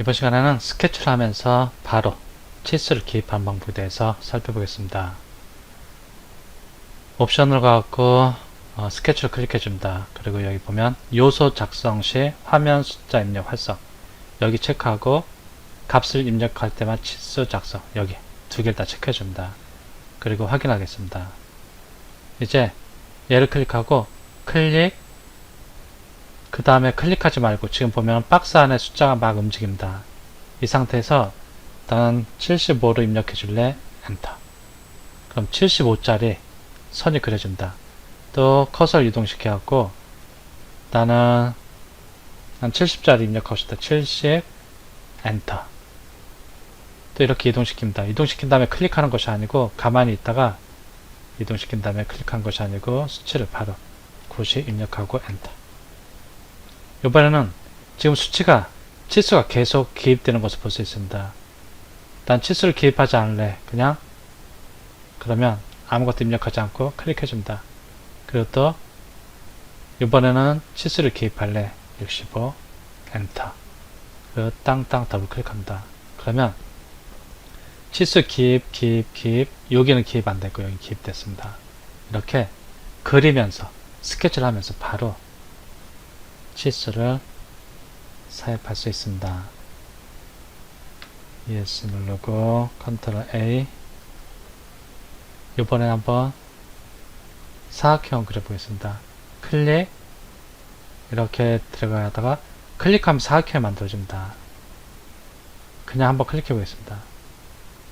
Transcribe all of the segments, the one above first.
이번 시간에는 스케치를 하면서 바로 치수를 기입하는 방법에 대해서 살펴보겠습니다. 옵션을 가갖고 어, 스케치를 클릭해 줍니다. 그리고 여기 보면 요소 작성 시 화면 숫자 입력 활성 여기 체크하고 값을 입력할 때만 치수 작성 여기 두 개를 다 체크해 줍니다. 그리고 확인하겠습니다. 이제 얘를 클릭하고 클릭 그 다음에 클릭하지 말고 지금 보면 박스 안에 숫자가 막 움직입니다. 이 상태에서 일단 75로 입력해 줄래? 엔터. 그럼 75짜리 선이 그려진다. 또 커서를 이동시켜 갖고 나는 한 70짜리 입력하고 싶다. 70 엔터. 또 이렇게 이동시킵니다. 이동시킨 다음에 클릭하는 것이 아니고 가만히 있다가 이동시킨 다음에 클릭한 것이 아니고 수치를 바로 90 입력하고 엔터. 이번에는 지금 수치가 치수가 계속 기입되는 것을 볼 수 있습니다. 난 치수를 기입하지 않을래. 그냥 그러면 아무것도 입력하지 않고 클릭해 줍니다. 그리고 또 이번에는 치수를 기입할래. 65 엔터. 그리고 땅땅 더블 클릭합니다. 그러면 치수 기입 기입 기입 여기는 기입 안 되고 여기 기입됐습니다. 이렇게 그리면서 스케치를 하면서 바로 치수를 사입할 수 있습니다. ES 누르고 컨트롤 A 이번엔 한번 사각형 그려보겠습니다. 클릭 이렇게 들어가다가 클릭하면 사각형이 만들어집니다. 그냥 한번 클릭해 보겠습니다.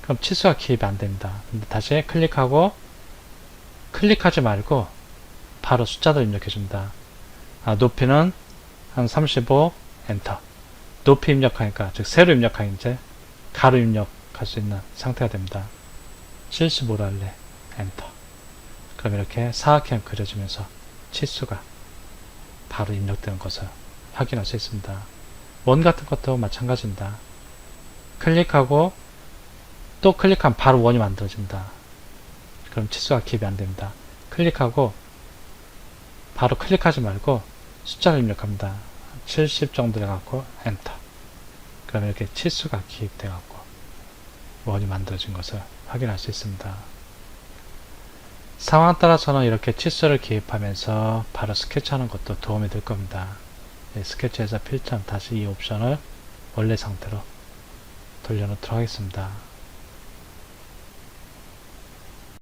그럼 치수가 기입이 안됩니다. 근데 다시 클릭하고 클릭하지 말고 바로 숫자들 입력해 줍니다. 아, 높이는 한 35 엔터. 높이 입력하니까 즉 세로 입력하니 이제 가로 입력할 수 있는 상태가 됩니다. 75로 할래 엔터. 그럼 이렇게 사각형 그려지면서 치수가 바로 입력되는 것을 확인할 수 있습니다. 원 같은 것도 마찬가지입니다. 클릭하고 또 클릭하면 바로 원이 만들어집니다. 그럼 치수가 기입이 안됩니다. 클릭하고 바로 클릭하지 말고 숫자를 입력합니다. 70 정도 돼갖고 엔터. 그럼 이렇게 치수가 기입돼 갖고 원이 만들어진 것을 확인할 수 있습니다. 상황 따라서는 이렇게 치수를 기입하면서 바로 스케치하는 것도 도움이 될 겁니다. 네, 스케치에서 필점 다시 이 옵션을 원래 상태로 돌려놓도록 하겠습니다.